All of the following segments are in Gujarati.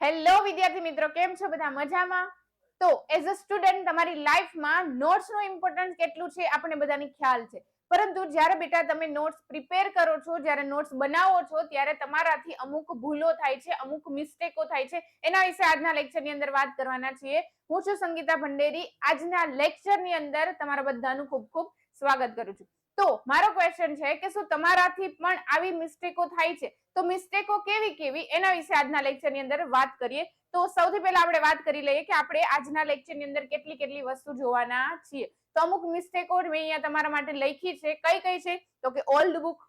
હેલો વિદ્યાર્થી મિત્રો, કેમ છો બધા? મજામાં? તો એઝ અ સ્ટુડન્ટ તમારી લાઈફમાં નોટ્સનું ઇમ્પોર્ટન્સ કેટલું છે આપણે બધાને ખ્યાલ છે. પરંતુ જ્યારે બેટા તમે નોટ્સ પ્રિપેર કરો છો, જ્યારે નોટ્સ બનાવો છો, ત્યારે તમારાથી અમુક ભૂલો થાય છે, અમુક મિસ્ટેકો થાય છે. એના વિશે આજના લેક્ચરની અંદર વાત કરવાના છીએ. હું છું સંગીતા ભંડેરી. આજના લેક્ચરની અંદર તમારા બધાનું ખૂબ ખૂબ સ્વાગત કરું છું. તો મારો ક્વેશ્ચન છે કે શું તમારાથી પણ આવી મિસ્ટેકો થાય છે? તો મિસ્ટેકો કેવી કેવી? એના વિશે આજના લેક્ચરની અંદર વાત કરીએ. તો સૌથી પહેલા આપણે વાત કરી લઈએ કે આપણે આજના લેક્ચરની અંદર કેટલી કેટલી વસ્તુ જોવાના છીએ. તો અમુક મિસ્ટેકો મેં અહીંયા તમારા માટે લખી છે. કઈ કઈ છે? તો કે ઓલ્ડ બુક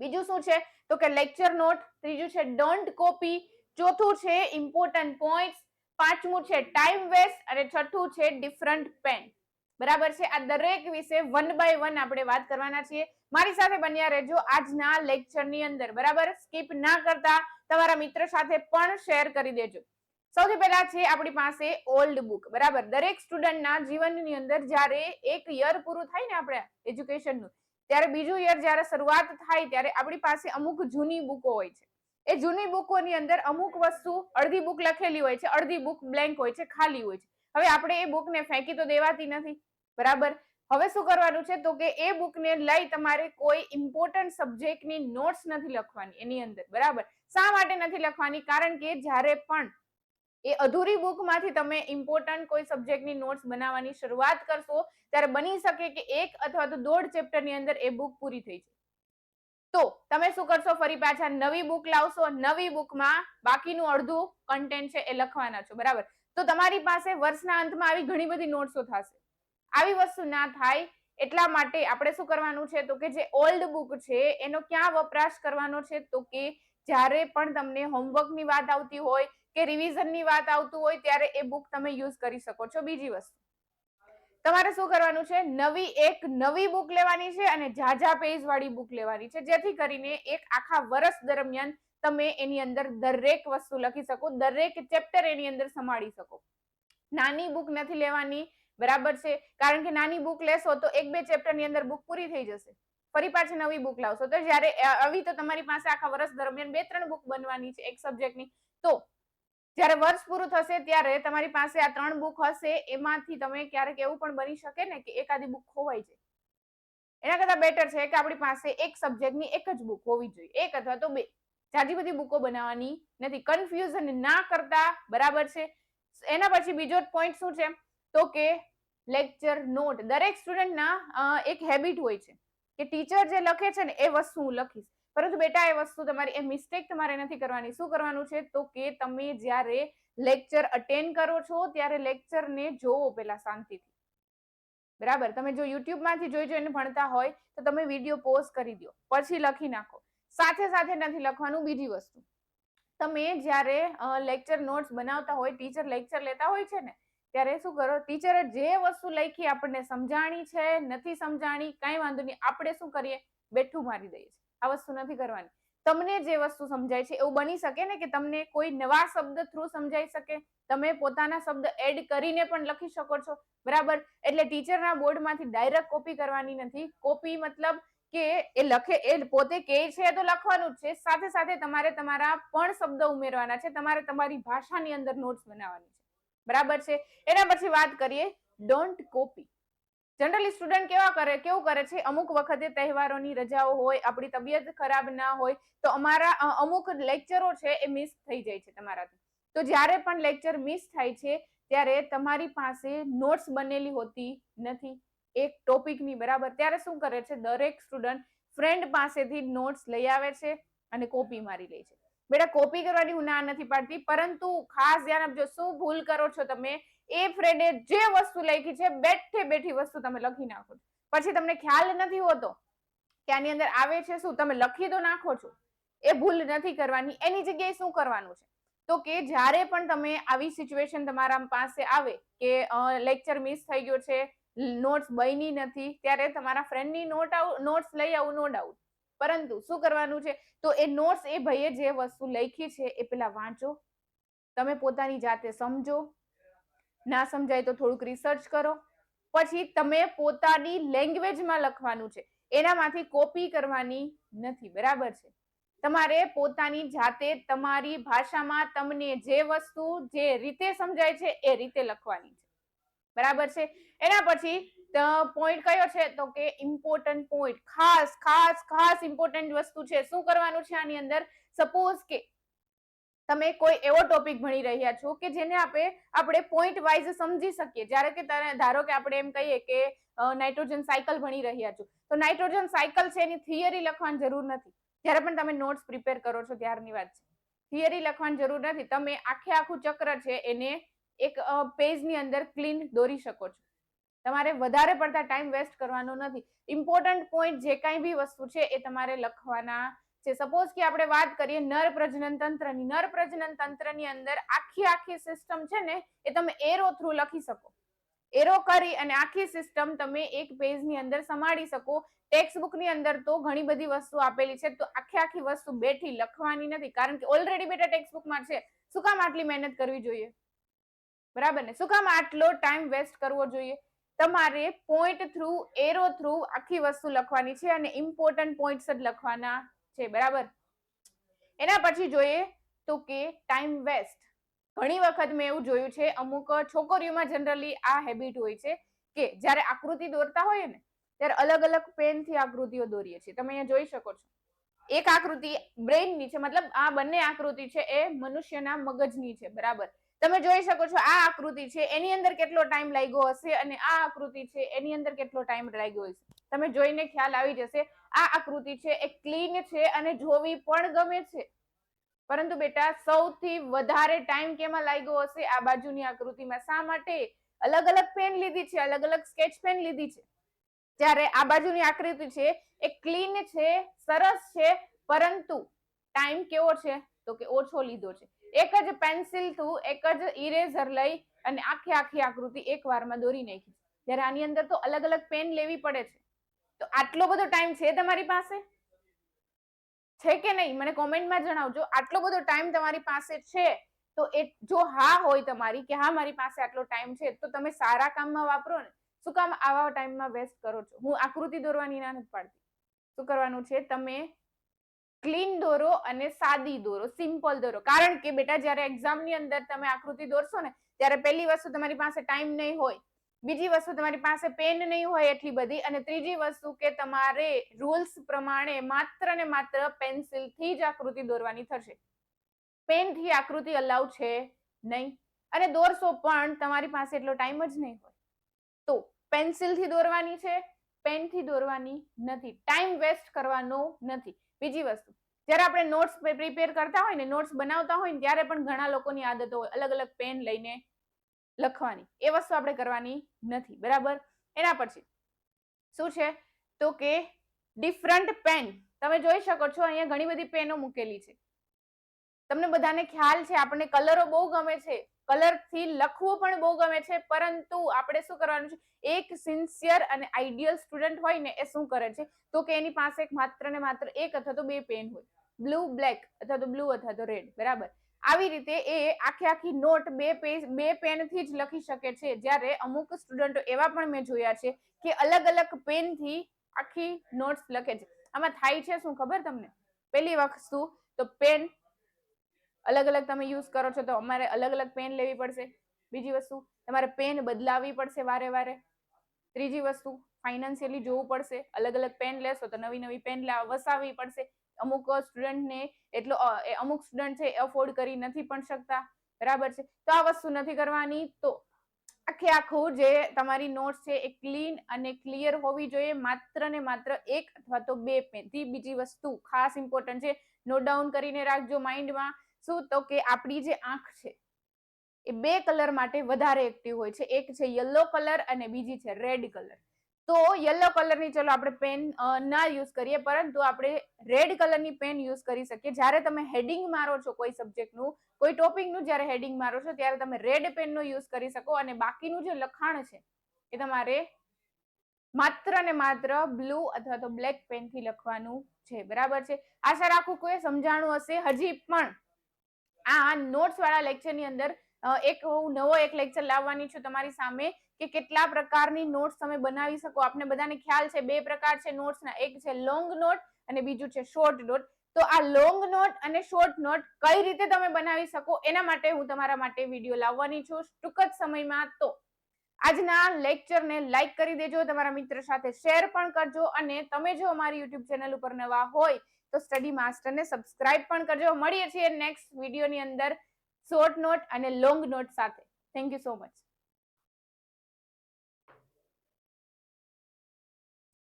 બીજું શું છે? તો કે લેક્ચર નોટ ત્રીજું છે ડોન્ટ કોપી ચોથું છે ઇમ્પોર્ટન્ટ પોઈન્ટ પાંચમું છે ટાઈમ વેસ્ટ અને છઠ્ઠું છે ડિફરન્ટ પેન બરાબર છે? આ દરેક વિશે વન બાય વન આપણે વાત કરવાના છીએ. મારી સાથે બન્યા રહેજો આજના લેક્ચરની અંદર, બરાબર? સ્કીપ ના કરતા તમારા મિત્ર સાથે પણ શેર કરી દેજો. સૌથી પહેલા છે આપણી પાસે ઓલ્ડ બુક બરાબર? દરેક સ્ટુડન્ટના જીવનની અંદર જ્યારે એક યર પૂરું થાય ને આપણે એજ્યુકેશનનું ત્યારે બીજું યર જ્યારે શરૂઆત થાય ત્યારે આપણી પાસે અમુક જૂની બુકો હોય છે. એ જૂની બુકોની અંદર અમુક વસ્તુ અડધી બુક લખેલી હોય છે, અડધી બુક બ્લેન્ક હોય છે, ખાલી હોય છે. હવે આપણે એ બુકને ફેંકી તો દેવાતી નથી. બરાબર? હવે શું કરવાનું છે? તો કે એ બુકને લઈ તમારે કોઈ ઇમ્પોર્ટન્ટ સબ્જેક્ટની નોટ્સ નથી લખવાની એની અંદર, બરાબર? શા માટે નથી લખવાની? કારણ કે જ્યારે પણ એ અધૂરી બુકમાંથી તમે ઇમ્પોર્ટન્ટ કોઈ સબ્જેક્ટની નોટ્સ બનાવવાની શરૂઆત કરશો, ત્યારે બની શકે કે એક અથવા તો દોઢ ચેપ્ટરની અંદર એ બુક પૂરી થઈ જાય. તો તમે શું કરશો? ફરી પાછા નવી બુક લાવશો, નવી બુકમાં બાકીનું અડધું કન્ટેન્ટ છે એ લખવાના છો, બરાબર? તો તમારી પાસે વર્ષના અંતમાં આવી ઘણી બધી નોટ્સો થશે. આવી વસ્તુ ના થાય એટલા માટે આપણે શું કરવાનું છે તો કે જે ઓલ્ડ બુક છે, એનો ક્યાં વપરાશ કરવાનો છે તો કે જ્યારે પણ તમને હોમવર્કની વાત આવતી હોય કે રિવિઝનની વાત આવતું હોય ત્યારે એ બુક તમે યુઝ કરી શકો છો. બીજી વસ્તુ, તમારે શું કરવાનું છે? નવી એક નવી બુક લેવાની છે અને ઝાઝા પેજ વાળી બુક લેવાની છે. જેથી કરીને એક આખા વર્ષ દરમિયાન તમે એની અંદર દરેક વસ્તુ લખી શકો, દરેક ચેપ્ટર એની અંદર સંભાળી શકો. નાની બુક નથી લેવાની બરાબર છે? કારણ કે નાની બુક લેશો તો એક બે ચેપ્ટરની અંદર બુક પૂરી થઈ જશે. ફરી પાછી નવી બુક લાવશો. તો જ્યારે આવી તો તમારી પાસે આખા વર્ષ દરમિયાન બે ત્રણ બુક બનવાની છે એક સબ્જેક્ટની તો જ્યારે વર્ષ પૂરું થશે ત્યારે તમારી પાસે આ ત્રણ બુક હશે, એમાંથી તમે ક્યારેક એવું પણ બની શકે ને કે એકાદી બુક ખોવાઈ જાય. એના કરતા બેટર છે કે આપણી પાસે એક સબ્જેક્ટની એક જ બુક હોવી જોઈએ. એક અથવા તો બે. જાજી બધી બુકો બનાવવાની નથી. કન્ફ્યુઝન ના કરતા બરાબર છે. એના પછી બીજો પોઈન્ટ શું છે? તો કે લેક્ચર નોટ દરેક સ્ટુડન્ટના એક હેબિટ હોય છે કે ટીચર જે લખે છે ને, એ વસ્તુ હું લખીશ. પરંતુ બેટા, એ વસ્તુ તમારી, એ મિસ્ટેક તમારે નથી કરવાની. શું કરવાનું છે? તો કે તમે જ્યારે લેક્ચર અટેન્ડ કરો છો, ત્યારે લેક્ચરને જોવો પેલા શાંતિથી. બરાબર? તમે જો યુટ્યુબમાંથી જોઈ જોઈને ભણતા હોય, તો તમે વીડિયો પોઝ કરી દો. પછી લખી નાખો. સાથે સાથે નથી લખવાનું બીજી વસ્તુ. તમે જ્યારે લેક્ચર નોટ્સ બનાવતા હોય ટીચર લેક્ચર લેતા હોય છે ને ત્યારે શું કરો? ટીચરે જે વસ્તુ લખી આપણને સમજાણી છે, નથી સમજાણી, કાંઈ વાંધો નહીં, આપણે શું કરીએ? બેઠું મારી દઈએ આ વસ્તુ નથી કરવાની. તમને જે વસ્તુ સમજાય છે, એવું બની શકે ને કે તમને કોઈ નવા શબ્દ થ્રુ સમજાઈ શકે? તમે પોતાના શબ્દ એડ કરીને પણ લખી શકો છો. બરાબર? એટલે ટીચરના બોર્ડમાંથી ડાયરેક્ટ કોપી કરવાની નથી. કોપી મતલબ કે એ લખે, એ પોતે કે છે તો લખવાનું જ છે. સાથે સાથે તમારે તમારા પણ શબ્દ ઉમેરવાના છે. તમારે તમારી ભાષાની અંદર નોટ્સ બનાવવાની છે. બરાબર છે? એના પછી વાત કરીએ. ડોન્ટ કોપી જનરલી સ્ટુડન્ટ કેવા કરે, કેવું કરે છે? અમુક વખતે તહેવારોની રજાઓ હોય, આપણી તબિયત ખરાબ ના હોય, તો અમારા અમુક લેક્ચરો છે એ મિસ થઈ જાય છે તમારાથી. તો જ્યારે પણ લેક્ચર મિસ થાય છે, ત્યારે તમારી પાસે નોટ્સ બનેલી હોતી નથી. એક ટોપિકની બરાબર. ત્યારે શું કરે છે? દરેક સ્ટુડન્ટ ફ્રેન્ડ પાસેથી નોટ્સ લઈ આવે છે અને કોપી મારી લે છે. બેટા, કોપી કરવાની હું ના નથી પાડતી, પરંતુ ખાસ ધ્યાન આપજો, શું ભૂલ કરો છો તમે, એ ફ્રેન્ડે જે વસ્તુ લખી છે, બેઠે બેઠી વસ્તુ તમે લખી નાખો પછી તમને ખ્યાલ નથી હોતો કે આની અંદર આવે છે શું, તમે લખી તો નાખો છો. એ ભૂલ નથી કરવાની. એની જગ્યાએ શું કરવાનું છે? તો કે જ્યારે પણ તમે આવી સિચ્યુએશન તમારા પાસે આવે કે લેક્ચર મિસ થઈ ગયો છે નોટ્સ બની નથી, ત્યારે તમારા ફ્રેન્ડની નોટ નોટ્સ લઈ આવું, નો ડાઉટ. પરંતુ શું કરવાનું છે? તો એ નોટ્સ એ ભાઈએ જે વસ્તુ લખી છે એ પેલા વાંચો. તમે પોતાની જાતે સમજો. ના સમજાય તો થોડુંક રિસર્ચ કરો. પછી તમે પોતાની લેંગ્વેજમાં લખવાનું છે. એનામાંથી કોપી કરવાની નથી, બરાબર છે? તમારે પોતાની જાતે તમારી ભાષામાં તમને જે વસ્તુ જે રીતે સમજાય છે એ રીતે લખવાની છે. બરાબર છે? એના પછી પોઈન્ટ કયો છે? તો કે ઇમ્પોર્ટન્ટ પોઈન્ટ ખાસ ખાસ ખાસ ઇમ્પોર્ટન્ટ વસ્તુ છે. શું કરવાનું છે આની અંદર? સપોઝ કે તમે કોઈ એવો ટોપિક ભણી રહ્યા છો કે જેને આપણે આપણે પોઈન્ટ વાઇઝ સમજી શકીએ. જ્યારે કે ધારો કે આપણે એમ કહીએ કે નાઇટ્રોજન સાયકલ ભણી રહ્યા છો. તો નાઇટ્રોજન સાયકલ છે એની થિયરી લખવાની જરૂર નથી. જ્યારે પણ તમે નોટ્સ પ્રિપેર કરો છો ત્યારની વાત છે. થિયરી લખવાની જરૂર નથી. તમે આખે આખું ચક્ર છે એને એક પેજની અંદર ક્લીન દોરી શકો છો. તમારે વધારે પડતા ટાઈમ વેસ્ટ કરવાનો નથી. ઇમ્પોર્ટન્ટ પોઈન્ટ જે કાંઈ બી વસ્તુ છે એ તમારે લખવાના છે. સપોઝ કે આપણે વાત કરીએ નર પ્રજનન તંત્રની. નર પ્રજનન તંત્રની અંદર આખી આખી સિસ્ટમ છે ને એ તમે એરો થ્રુ લખી શકો. એરો કરી અને આખી સિસ્ટમ તમે એક પેજની અંદર સમાડી શકો. ટેક્સ્ટ બુકની અંદર તો ઘણી બધી વસ્તુ આપેલી છે. તો આખી આખી વસ્તુ બેઠી લખવાની નથી. કારણ કે ઓલરેડી બેટા ટેક્સ્ટ બુકમાં છે. શું કામ આટલી મહેનત કરવી જોઈએ? બરાબર ને? શું કામ આટલો ટાઈમ વેસ્ટ કરવો જોઈએ? તમારે પોઈન્ટ થ્રુ એરો થ્રુ આખી વસ્તુ લખવાની છે અને ઇમ્પોર્ટન્ટ પોઈન્ટ્સ જ લખવાના છે, બરાબર? એના પછી જોઈએ તો કે ટાઈમ વેસ્ટ ઘણી વખત મેં એવું જોયું છે, અમુક છોકરીઓમાં જનરલી આ હેબિટ હોય છે કે જ્યારે આકૃતિ દોરતા હોય ને, ત્યારે અલગ અલગ પેનથી આકૃતિઓ દોરીએ છીએ. તમે અહીંયા જોઈ શકો છો. એક આકૃતિ બ્રેઇનની છે, મતલબ આ બંને આકૃતિ છે એ મનુષ્યના મગજની છે, બરાબર? તમે જોઈ શકો છો આ આકૃતિ છે, એની અંદર કેટલો ટાઈમ લાગ્યો હશે અને આ આકૃતિ છે, એની અંદર કેટલો ટાઈમ લાગ્યો હશે. તમે જોઈને ખ્યાલ આવી જશે, આ આકૃતિ છે, એ ક્લીન છે અને જોવી પણ ગમે છે. પરંતુ બેટા, સૌથી વધારે ટાઈમ કેમાં લાગ્યો હશે? આ બાજુની આકૃતિમાં. શા માટે? અલગ અલગ પેન લીધી છે, અલગ અલગ સ્કેચ પેન લીધી છે. જ્યારે આ બાજુની આકૃતિ છે, એ ક્લીન છે, સરસ છે, પરંતુ ટાઈમ કેવો છે? તો કે ઓછો લીધો છે. એક જ પેન્સિલ થ્રુ એક જ ઇરેઝર લઈ અને આખી આખી આકૃતિ એક વારમાં દોરી નાખી. જ્યારે આની અંદર તો અલગ અલગ પેન લેવી પડે છે. તો આટલો બધો ટાઈમ છે તમારી પાસે? છે કે નહીં? મને કોમેન્ટમાં જણાવજો. આટલો બધો ટાઈમ તમારી પાસે છે? તો એ જો હા હોય તમારી કે હા, મારી પાસે આટલો ટાઈમ છે, તો તમે સારા કામમાં વાપરો ને. શું કામ આવા ટાઈમમાં વેસ્ટ કરો છો? હું આકૃતિ દોરવાની ના નથી પાડતી. શું કરવાનું છે? તમે ક્લીન દોરો અને સાદી દોરો, સિમ્પલ દોરો. કારણ કે બેટા, જ્યારે એક્ઝામની અંદર તમે આકૃતિ દોરશો ને, ત્યારે પહેલી વસ્તુ તમારી પાસે ટાઈમ નહીં હોય. બીજી વસ્તુ તમારી પાસે પેન નહીં હોય એટલી બધી. અને ત્રીજી વસ્તુ કે તમારે રૂલ્સ પ્રમાણે માત્ર ને માત્ર પેન્સિલથી જ આકૃતિ દોરવાની થશે. પેનથી આકૃતિ અલાઉ છે નહીં. અને દોરશો પણ તમારી પાસે એટલો ટાઈમ જ નહીં હોય. તો પેન્સિલથી દોરવાની છે પેનથી દોરવાની નથી. ટાઈમ વેસ્ટ કરવાનો નથી. બીજી વસ્તુ, જ્યારે આપણે નોટ્સ પ્રિપેર કરતા હોય ને નોટ્સ બનાવતા હોય ને, ત્યારે પણ ઘણા લોકોની આદતો હોય અલગ અલગ પેન લઈને લખવાની. એ વસ્તુ આપણે કરવાની નથી, બરાબર? એના પછી, શું છે? તો કે ડિફરન્ટ પેન તમે જોઈ શકો છો, અહીંયા ઘણી બધી પેનો મૂકેલી છે. તમને બધાને ખ્યાલ છે, આપણને કલરો બહુ ગમે છે. કલરથી લખવું પણ બહુ ગમે છે, પરંતુ આપણે શું કરવાનું છે? એક સિન્સિયર અને આઈડિયલ સ્ટુડન્ટ હોય ને, એ શું કરે છે? તો કે એની પાસે માત્ર ને માત્ર એક અથવા તો બે પેન હોય. બ્લુ બ્લેક અથવા તો બ્લુ અથવા તો રેડ બરાબર? આવી રીતે એ આખી આખી નોટ બે પેજ બે પેનથી જ લખી શકે છે. જ્યારે અમુક સ્ટુડન્ટો એવા પણ મેં જોયા છે કે અલગ અલગ પેનથી આખી નોટ્સ લખે છે. આમાં થાય છે શું ખબર તમને? પહેલી વસ્તુ, તો પેન અલગ અલગ તમે યુઝ કરો છો તો અમારે અલગ અલગ પેન લેવી પડશે. બીજી વસ્તુ, તમારે પેન બદલાવી પડશે વારે વારે. ત્રીજી વસ્તુ ફાઇનાન્શિયલી જોવું પડશે. અલગ અલગ પેન લેશો તો નવી નવી પેન વસાવવી પડશે. અમુક સ્ટુડન્ટને એટલો અમુક સ્ટુડન્ટ છે અફોર્ડ કરી નથી પણ શકતા. બરાબર છે? તો આ વસ્તુ નથી કરવાની તો આખે આખું જે તમારી નોટ્સ છે એ ક્લીન અને ક્લિયર હોવી જોઈએ માત્ર ને માત્ર એક અથવા તો બે પેનથી બીજી વસ્તુ ખાસ ઇમ્પોર્ટન્ટ છે. નોટ ડાઉન કરીને રાખજો માઇન્ડમાં શું? તો કે આપણી જે આંખ છે, એ બે કલર માટે વધારે એક્ટિવ હોય છે. એક છે યલો કલર અને બીજી છે રેડ કલર તો યલો કલરની ચલો આપણે પેન ના યુઝ કરીએ, પરંતુ આપણે રેડ કલરની પેન યુઝ કરી શકીએ. જ્યારે તમે હેડિંગ મારો છો કોઈ સબ્જેક્ટનું કોઈ ટોપિકનું જ્યારે હેડિંગ મારો છો, ત્યારે તમે રેડ પેનનો યુઝ કરી શકો અને બાકીનું જે લખાણ છે, એ તમારે માત્ર ને માત્ર બ્લુ અથવા તો બ્લેક પેનથી લખવાનું છે. બરાબર છે? આશા રાખું કોઈ સમજાણું હશે. હજી પણ આ નોટ્સ વાળા લેક્ચરની અંદર એક હું નવો એક લેક્ચર લાવવાની છું તમારી સામે કે કેટલા પ્રકારની નોટ્સ તમે બનાવી શકો. આપણે બધાને ખ્યાલ છે, બે પ્રકાર છે નોટ્સના એક છે લોંગ નોટ અને બીજું છે શોર્ટ નોટ તો આ લોંગ નોટ અને શોર્ટ નોટ કઈ રીતે તમે બનાવી શકો એના માટે હું તમારા માટે વીડિયો લાવવાની છું ટૂંક જ સમયમાં. તો આજના લેક્ચરને લાઈક કરી દેજો, તમારા મિત્ર સાથે શેર પણ કરજો અને તમે જો અમારી યુટ્યુબ ચેનલ ઉપર નવા હોય તો સ્ટડી માસ્ટરને સબસ્ક્રાઇબ પણ કરજો. મળીએ છીએ નેક્સ્ટ વિડીયોની અંદર. શોર્ટ નોટ અને લોંગ નોટ સાથે. Thank you so much